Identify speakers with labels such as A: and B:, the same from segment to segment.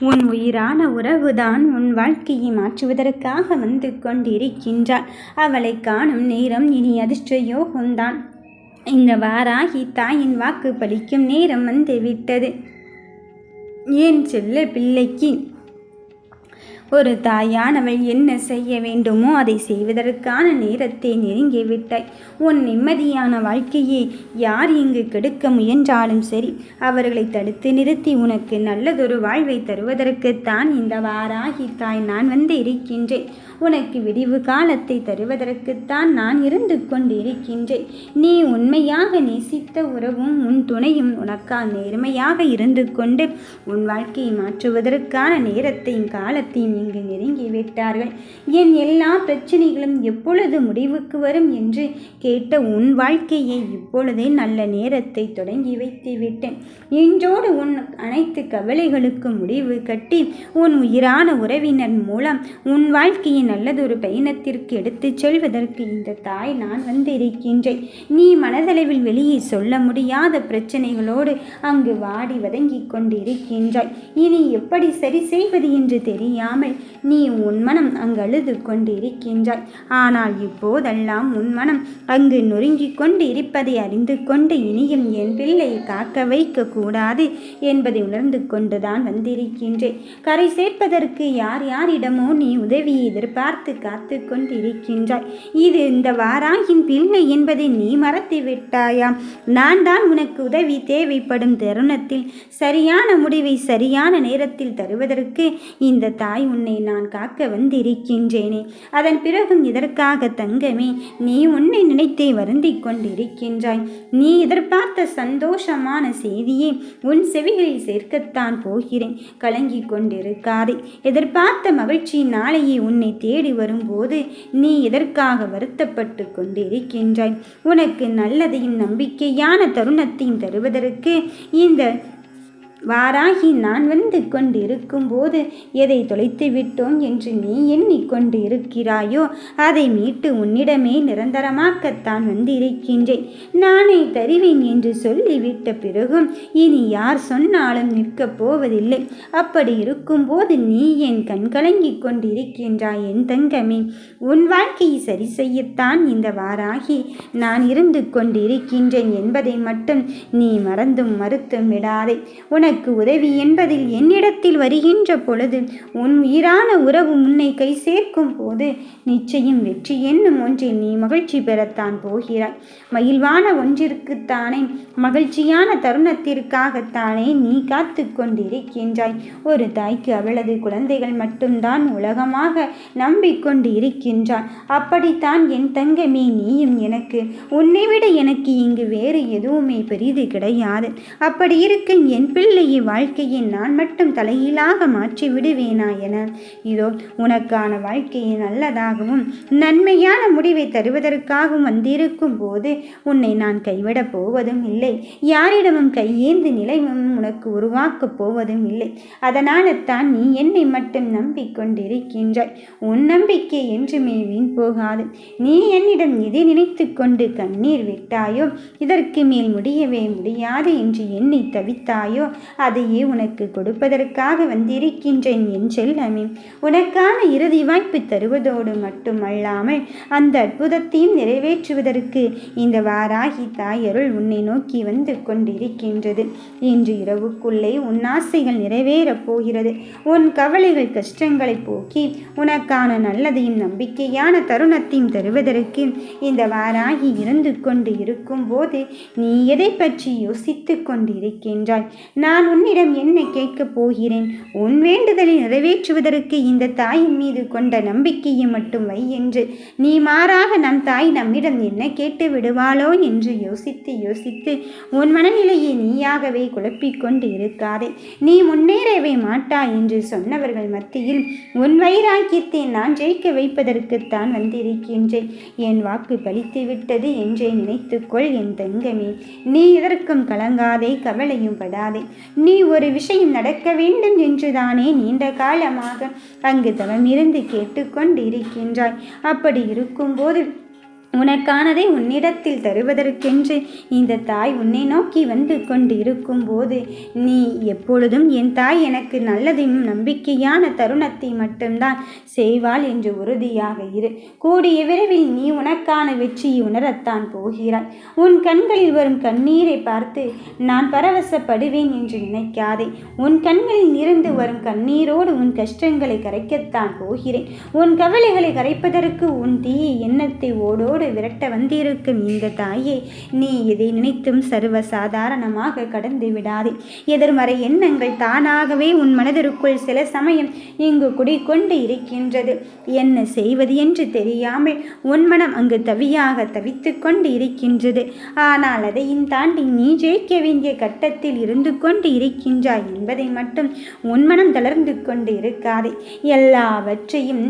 A: உன் உயிரான உறவுதான் உன் வாழ்க்கையை மாற்றுவதற்காக வந்து கொண்டிருக்கின்றாள். அவளை காணும் நேரம் இனி அதிர்ஷ்ட யோகம்தான் இந்த வாராகி தாயின் வாக்கு பலிக்கும் நேரம் வந்து விட்டது. ஏன் செல்ல பிள்ளைக்கு? ஒரு தாயானவள் என்ன செய்ய வேண்டுமோ அதை செய்வதற்கான நேரத்தை நெருங்கிவிட்டாய் உன் நிம்மதியான வாழ்க்கையை யார் இங்கு கெடுக்க முயன்றாலும் சரி அவர்களை தடுத்து நிறுத்தி உனக்கு நல்லதொரு வாழ்வை தருவதற்குத்தான் இந்த வாராகி தாய் நான் வந்து இருக்கின்றேன். உனக்கு விடிவு காலத்தை தருவதற்குத்தான் நான் இருந்து கொண்டிருக்கின்றேன். நீ உண்மையாக நேசித்த உறவும் உன் துணையும் உனக்கால் நேர்மையாக இருந்து கொண்டு உன் வாழ்க்கையை மாற்றுவதற்கான நேரத்தையும் காலத்தையும் இங்கு நெருங்கிவிட்டார்கள் என் எல்லா பிரச்சனைகளும் எப்பொழுது முடிவுக்கு வரும் என்று கேட்ட உன் வாழ்க்கையை இப்பொழுதே நல்ல நேரத்தை தொடங்கி வைத்து விட்டேன். இன்றோடு உன் அனைத்து கவலைகளுக்கும் முடிவு கட்டி உன் உயிரான உறவினர் மூலம் உன் வாழ்க்கையின் நல்லதொரு பயணத்திற்கு எடுத்துச் செல்வதற்கு இந்த தாய் நான் வந்திருக்கின்றேன். நீ மனதளவில் வெளியே சொல்ல முடியாத பிரச்சனைகளோடு அங்கு வாடி வதங்கிக் கொண்டிருக்கின்றாய். இனி எப்படி சரி செய்வது என்று தெரியாமல் நீ உன் மனம் அங்கு அழுது கொண்டிருக்கின்றாய். ஆனால் இப்போதெல்லாம் உன் மனம் அங்கு நொறுங்கிக் கொண்டு இருப்பதை அறிந்து கொண்டு இனியும் என் பிள்ளையை காக்க வைக்க கூடாது என்பதை உணர்ந்து கொண்டுதான் வந்திருக்கின்றேன். கரை சேர்ப்பதற்கு யார் யாரிடமோ நீ உதவியை பார்த்து காத்து கொண்டிருக்கின்றாய். இது இந்த வாராகின் பிள்ளை என்பதை நீ மறத்து விட்டாயா நான் தான் உனக்கு உதவி தேவைப்படும் தருணத்தில் சரியான முடிவை சரியான நேரத்தில் தருவதற்கு இந்த தாய் உன்னை நான் காக்க வந்திருக்கின்றேனே. அதன் பிறகும் இதற்காக தங்கமே நீ உன்னை நினைத்தே வருந்திக் கொண்டிருக்கின்றாய். நீ எதிர்பார்த்த சந்தோஷமான செய்தியை உன் செவிகளில் சேர்க்கத்தான் போகிறேன். கலங்கிக் கொண்டிருக்காதே. எதிர்பார்த்த மகிழ்ச்சி நாளையே உன்னை தேடி வரும்போது நீ எதற்காக வருத்தப்பட்டு கொண்டிருக்கின்றாய்? உனக்கு நல்லதையும் நம்பிக்கையான தருணத்தையும் தருவதற்கு இந்த வாராகி நான் வந்து கொண்டிருக்கும் போது எதை தொலைத்து விட்டோம் என்று நீ எண்ணிக்கொண்டு இருக்கிறாயோ அதை மீட்டு உன்னிடமே நிரந்தரமாக்கத்தான் வந்திருக்கின்றேன். நானே தருவேன் என்று சொல்லிவிட்ட பிறகும் இனி யார் சொன்னாலும் நிற்கப் போவதில்லை. அப்படி இருக்கும்போது நீ என் கண்கலங்கிக் கொண்டிருக்கின்றாய் என் தங்கமே. உன் வாழ்க்கையை சரி செய்யத்தான் இந்த வாராகி நான் இருந்து கொண்டிருக்கின்றேன் என்பதை மட்டும் நீ மறந்தும் மறுத்தும் விடாதே. உனக்கு எனக்கு உதவி என்பதில் என்னிடத்தில் வருகின்ற பொழுது உன் உயிரான உறவு உன்னை கை சேர்க்கும் போது நிச்சயம் வெற்றி என்னும் ஒன்றில் நீ மகிழ்ச்சி பெறத்தான் போகிறாய். மகிழ்வான ஒன்றிற்குத்தானே மகிழ்ச்சியான தருணத்திற்காகத்தானே நீ காத்து கொண்டிருக்கின்றாய். ஒரு தாய்க்கு அவளது குழந்தைகள் மட்டும்தான் உலகமாக நம்பிக்கொண்டு இருக்கின்றாள். அப்படித்தான் என் தங்கமே நீயும் எனக்கு உன்னை விட எனக்கு இங்கு வேறு எதுவுமே பெரிது கிடையாது. அப்படி இருக்கும் என் பிள்ளை உன்னுடைய வாழ்க்கையை நான் மட்டும் தலையீழாக மாற்றி விடுவேனா என. இதோ உனக்கான வாழ்க்கையை நல்லதாகவும் நன்மையான முடிவை தருவதற்காகவும் வந்திருக்கும் போது உன்னை நான் கைவிடப் போவதும் இல்லை. யாரிடமும் கையேந்து நிலையும் உனக்கு உருவாக்கப் போவதும் இல்லை. அதனால தான் நீ என்னை மட்டும் நம்பிக்கொண்டிருக்கின்றாய். உன் நம்பிக்கை என்றுமே வீண் போகாது. நீ என்னிடம் எதை நினைத்து கொண்டு கண்ணீர் விட்டாயோ இதற்கு மேல் முடியவே முடியாது என்று எண்ணி தவித்தாயோ அதையே உனக்கு கொடுப்பதற்காக வந்திருக்கின்றேன் என் செல்லமே. உனக்கான இறுதி வாய்ப்பு தருவதோடு மட்டுமல்லாமல் அந்த அற்புதத்தையும் நிறைவேற்றுவதற்கு இந்த வாராகி தாயருள் உன்னை நோக்கி வந்து கொண்டிருக்கின்றது. இன்று இரவுக்குள்ளே உன் ஆசைகள் நிறைவேறப் போகிறது. உன் கவலைகள் கஷ்டங்களை போக்கி உனக்கான நல்லதையும் நம்பிக்கையான தருணத்தையும் தருவதற்கு இந்த வாராகி இருந்து கொண்டு இருக்கும்போது நீ எதை பற்றி யோசித்து கொண்டிருக்கின்றாய்? நான் நான் உன்னிடம் என்ன கேட்கப் போகிறேன்? உன் வேண்டுதலை நிறைவேற்றுவதற்கு இந்த தாயின் மீது கொண்ட நம்பிக்கையை மட்டும் வை என்று. நீ மாறாக நம் தாய் நம்மிடம் என்ன கேட்டு விடுவாளோ என்று யோசித்து யோசித்து உன் மனநிலையை நீயாகவே குழப்பிக்கொண்டு இருக்காதே. நீ முன்னேறவே மாட்டா என்று சொன்னவர்கள் மத்தியில் உன் வைராக்கியத்தை நான் ஜெயிக்க வைப்பதற்குத்தான் வந்திருக்கின்றேன். என் வாக்கு பலித்து விட்டது என்றே நினைத்துக்கொள் என் தங்கமே. நீ இதற்கும் கலங்காதே கவலையும் படாதே. நீ ஒரு விஷயம் நடக்க வேண்டும் என்றுதானே நீண்ட காலமாக அங்கு தவமிருந்து கேட்டுக்கொண்டிருக்கின்றாய். அப்படி இருக்கும்போது உனக்கானதை உன்னிடத்தில் தருவதற்கென்று இந்த தாய் உன்னை நோக்கி வந்து கொண்டு இருக்கும்போது நீ எப்பொழுதும் என் தாய் எனக்கு நல்லதையும் நம்பிக்கையான தருணத்தை மட்டும்தான் செய்வாள் என்று உறுதியாக இரு. கூடிய விரைவில் நீ உனக்கான வெற்றியை உணரத்தான் போகிறாய். உன் கண்களில் வரும் கண்ணீரை பார்த்து நான் பரவசப்படுவேன் என்று நினைக்காதே. உன் கண்களில் இருந்து வரும் கண்ணீரோடு உன் கஷ்டங்களை கரைக்கத்தான் போகிறேன். உன் கவலைகளை கரைப்பதற்கு உன் தீய எண்ணத்தை ஓடோடு உயிரோடு விரட்ட வந்திருக்கும் இந்த தாயே நீ இதை நினைத்தும் சர்வ சாதாரணமாக கடந்து விடாதே. எதிர்மறை எண்ணங்கள் தானாகவே உன் மனதிற்குள் சில சமயம் இங்கு குடிக்கொண்டு இருக்கின்றது. என்ன செய்வது என்று தெரியாமல் உன் மனம் அங்கு தவியாக தவித்து கொண்டு இருக்கின்றது. ஆனால் அதையும் தாண்டி நீ ஜெயிக்க வேண்டிய கட்டத்தில் இருந்து கொண்டு இருக்கின்றாய் என்பதை மட்டும் உன் மனம் தளர்ந்து கொண்டு இருக்காதே. எல்லாவற்றையும்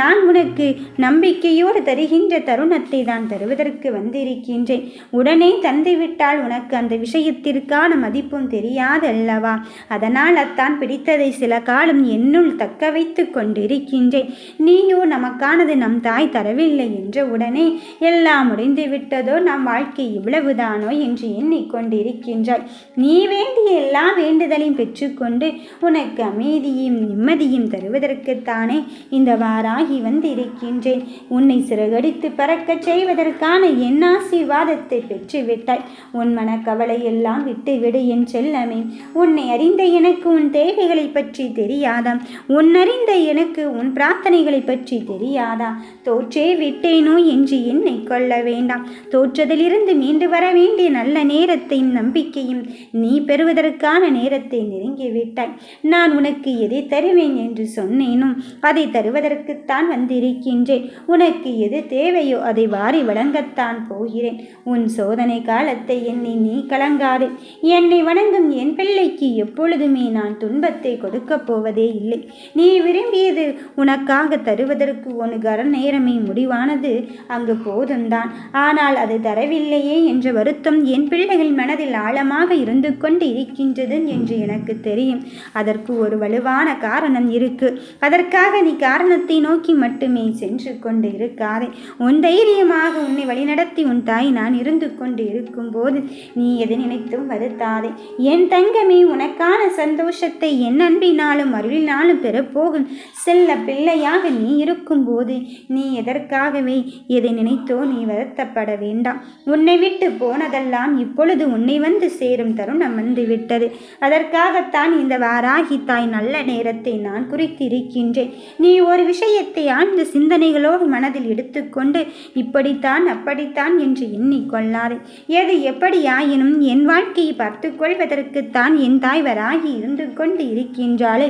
A: நான் உனக்கு நம்பிக்கையோடு தருகின்ற தருணத்தை விஷயத்தை தான் தருவதற்கு வந்திருக்கின்றேன். உடனே தந்துவிட்டால் உனக்கு அந்த விஷயத்திற்கான மதிப்பும் தெரியாதல்லவா? அதனால் அத்தான் பிடித்ததை சில காலம் என்னுள் தக்க வைத்து கொண்டிருக்கின்றேன். நீயோ நமக்கானது நம் தாய் தரவில்லை என்ற உடனே எல்லாம் முடிந்து விட்டதோ நம் வாழ்க்கை இவ்வளவுதானோ? என்று எண்ணிக்கொண்டிருக்கின்றாய் நீ வேண்டிய எல்லா வேண்டுதலையும் பெற்றுக்கொண்டு உனக்கு அமைதியும் நிம்மதியும் தருவதற்குத்தானே இந்த வாராகி வந்திருக்கின்றேன். உன்னை சிறகடித்து பறக்கச் செய்வதற்கான என் ஆசீர்வாதத்தை பெற்றுவிட்டாய். உன் மனக்கவலை எல்லாம் விட்டுவிடு என் செல்லமே. உன்னை அறிந்த எனக்கு உன் தேவைகளை பற்றி தெரியாதா? உன் அறிந்த எனக்கு உன் பிரார்த்தனைகளை பற்றி தெரியாதா? தோற்றே விட்டேனோ என்று என்னை கொள்ள வேண்டாம். தோற்றதிலிருந்து மீண்டு வர வேண்டிய நல்ல நேரத்தையும் நம்பிக்கையும் நீ பெறுவதற்கான நேரத்தை நெருங்கிவிட்டாய் நான் உனக்கு எதை தருவேன் என்று சொன்னேனும் அதை தருவதற்குத்தான் வந்திருக்கின்றேன். உனக்கு எது தேவையோ அதை வாரி வழங்கத்தான் போகிறேன். உன் சோதனை காலத்தை எண்ணி நீ கலங்காதே. என்னை வணங்கும் என் பிள்ளைக்கு எப்பொழுதுமே நான் துன்பத்தை கொடுக்கப் போவதே இல்லை. நீ விரும்பியது உனக்காக தருவதற்கு உனக்கு கர நேரமே முடிவானது. அங்கு போதும்தான். ஆனால் அது தரவில்லையே என்ற வருத்தம் என் பிள்ளைகள் மனதில் ஆழமாக இருந்து கொண்டு இருக்கின்றது என்று எனக்கு தெரியும். அதற்கு ஒரு வலுவான காரணம் இருக்கு. அதற்காக நீ காரணத்தை நோக்கி மட்டுமே சென்று கொண்டு இருக்காதே. உன் தைரியம் நிச்சயமாக உன்னை வழிநடத்தி உன் தாய் நான் இருந்து கொண்டு இருக்கும்போது நீ எது நினைத்தும் வருத்தாதே. என் தங்கமே உனக்கான சந்தோஷத்தை என் அன்பினாலும் அருளினாலும் பெறப்போகும். செல்ல பிள்ளையாக நீ இருக்கும்போது நீ எதற்காகவே எதை நினைத்தோ நீ வருத்தப்பட வேண்டாம். உன்னை விட்டு போனதெல்லாம் இப்பொழுது உன்னை வந்து சேரும் தருணம் வந்து விட்டது அதற்காகத்தான் இந்த வாராகி தாய் நல்ல நேரத்தை நான் குறித்திருக்கின்றேன். நீ ஒரு விஷயத்தை ஆழ்ந்த சிந்தனைகளோடு மனதில் எடுத்துக்கொண்டு இப்ப இப்படித்தான் அப்படித்தான் என்று எண்ணிக்கொள்ளாதே எது எப்படியாயினும் என் வாழ்க்கையை பார்த்து கொள்வதற்குத்தான் என் தாய்வராகி இருந்து கொண்டு இருக்கின்றாளே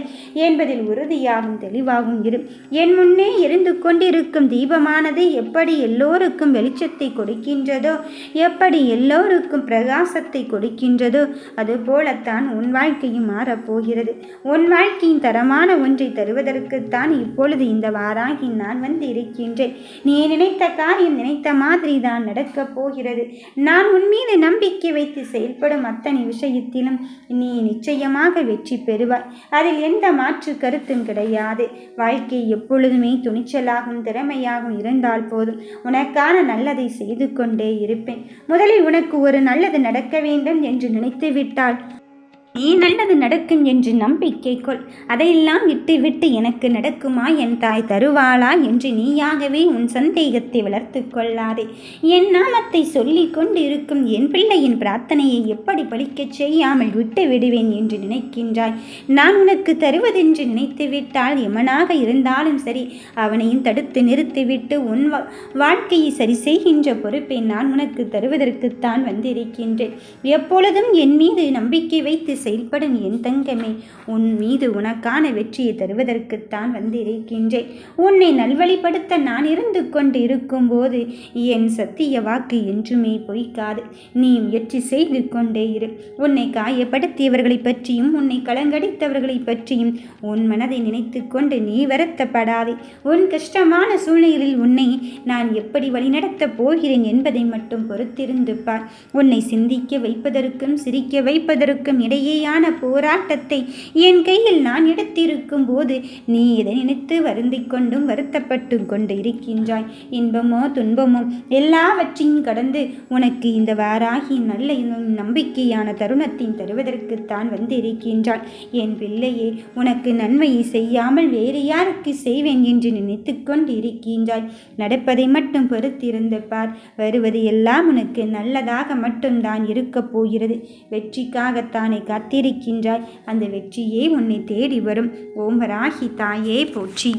A: என்பதில் உறுதியாகும் தெளிவாகும் இரு. என் முன்னே இருந்து கொண்டிருக்கும் தீபமானது எப்படி எல்லோருக்கும் வெளிச்சத்தை கொடுக்கின்றதோ எப்படி எல்லோருக்கும் பிரகாசத்தை கொடுக்கின்றதோ அதுபோலத்தான் உன் வாழ்க்கையும் மாறப்போகிறது. உன் வாழ்க்கையின் தரமான ஒன்றை தருவதற்குத்தான் இப்பொழுது இந்த வாராகி நான் வந்து இருக்கின்றேன். நீ நினைத்த காரியம் நினைத்த மாதிரி தான் நடக்கப் போகிறது. நான் உன் மீது நம்பிக்கை வைத்து செயல்படும் அத்தனை விஷயத்திலும் நீ நிச்சயமாக வெற்றி பெறுவாய். அதில் எந்த மாற்று கருத்தும் கிடையாது. வாழ்க்கை எப்பொழுதுமே துணிச்சலாகவும் திறமையாகவும் இருந்தால் போதும். உனக்கான நல்லதை செய்து கொண்டே இருப்பேன். முதலில் உனக்கு ஒரு நல்லது நடக்க வேண்டும் என்று நினைத்துவிட்டால் நீ நல்லது நடக்கும் என்று நம்பிக்கை கொள் அதையெல்லாம் விட்டுவிட்டு எனக்கு நடக்குமா என் தாய் தருவாளா என்று நீயாகவே உன் சந்தேகத்தை வளர்த்து கொள்ளாதே. என் நாமத்தை சொல்லிக் கொண்டு இருக்கும் என் பிள்ளையின் பிரார்த்தனையை எப்படி பழிக்கச் செய்யாமல் விட்டு விடுவேன் என்று நினைக்கின்றாய். நான் உனக்கு தருவதென்று நினைத்து விட்டால் எமனாக இருந்தாலும் சரி அவனையும் தடுத்து நிறுத்திவிட்டு உன் வாழ்க்கையை சரி செய்கின்ற பொறுப்பை நான் உனக்கு தருவதற்குத்தான் வந்திருக்கின்றேன். எப்பொழுதும் என் மீது நம்பிக்கை வைத்து செயல்படும் என் தங்கமே. உன் மீது உனக்கான வெற்றியை தருவதற்குத்தான் வந்திருக்கின்றேன். உன்னை நல்வழிப்படுத்த நான் இருந்து கொண்டு இருக்கும்போது என் சத்திய வாக்கு என்றுமே பொய்க்காது. நீ முயற்சி செய்து கொண்டே இரு. உன்னை காயப்படுத்தியவர்களை பற்றியும் உன்னை கலங்கடித்தவர்களை பற்றியும் உன் மனதை நினைத்து கொண்டு நீ வருத்தப்படாதே. உன் கஷ்டமான சூழ்நிலையில் உன்னை நான் எப்படி வழிநடத்தப் போகிறேன் என்பதை மட்டும் பொறுத்திருந்து பார். உன்னை சிந்திக்க வைப்பதற்கும் சிரிக்க வைப்பதற்கும் இடையே நம்பிக்கையான போராட்டத்தை என் கையில் நான் எடுத்திருக்கும் போது நீ இதை நினைத்து வருந்தி கொண்டும் வருத்தப்பட்டு கொண்டு இருக்கின்றாய். இன்பமோ துன்பமோ எல்லாவற்றையும் கடந்து உனக்கு இந்த வாராகி நல்ல நம்பிக்கையான தருணத்தின் தருவதற்குத்தான் வந்திருக்கின்றாள் என் பிள்ளையே உனக்கு நன்மையை செய்யாமல் வேறு யாருக்கு செய்வேன் என்று நினைத்து கொண்டிருக்கின்றாய். நடப்பதை மட்டும் பொறுத்திருந்து பார். வருவது எல்லாம் உனக்கு நல்லதாக மட்டும்தான் இருக்கப் போகிறது. வெற்றிக்காகத்தானே காத்திருக்கின்றாய். அந்த வெற்றியே உன்னை தேடி வரும். ஓம் ராகி தாயே போற்றி.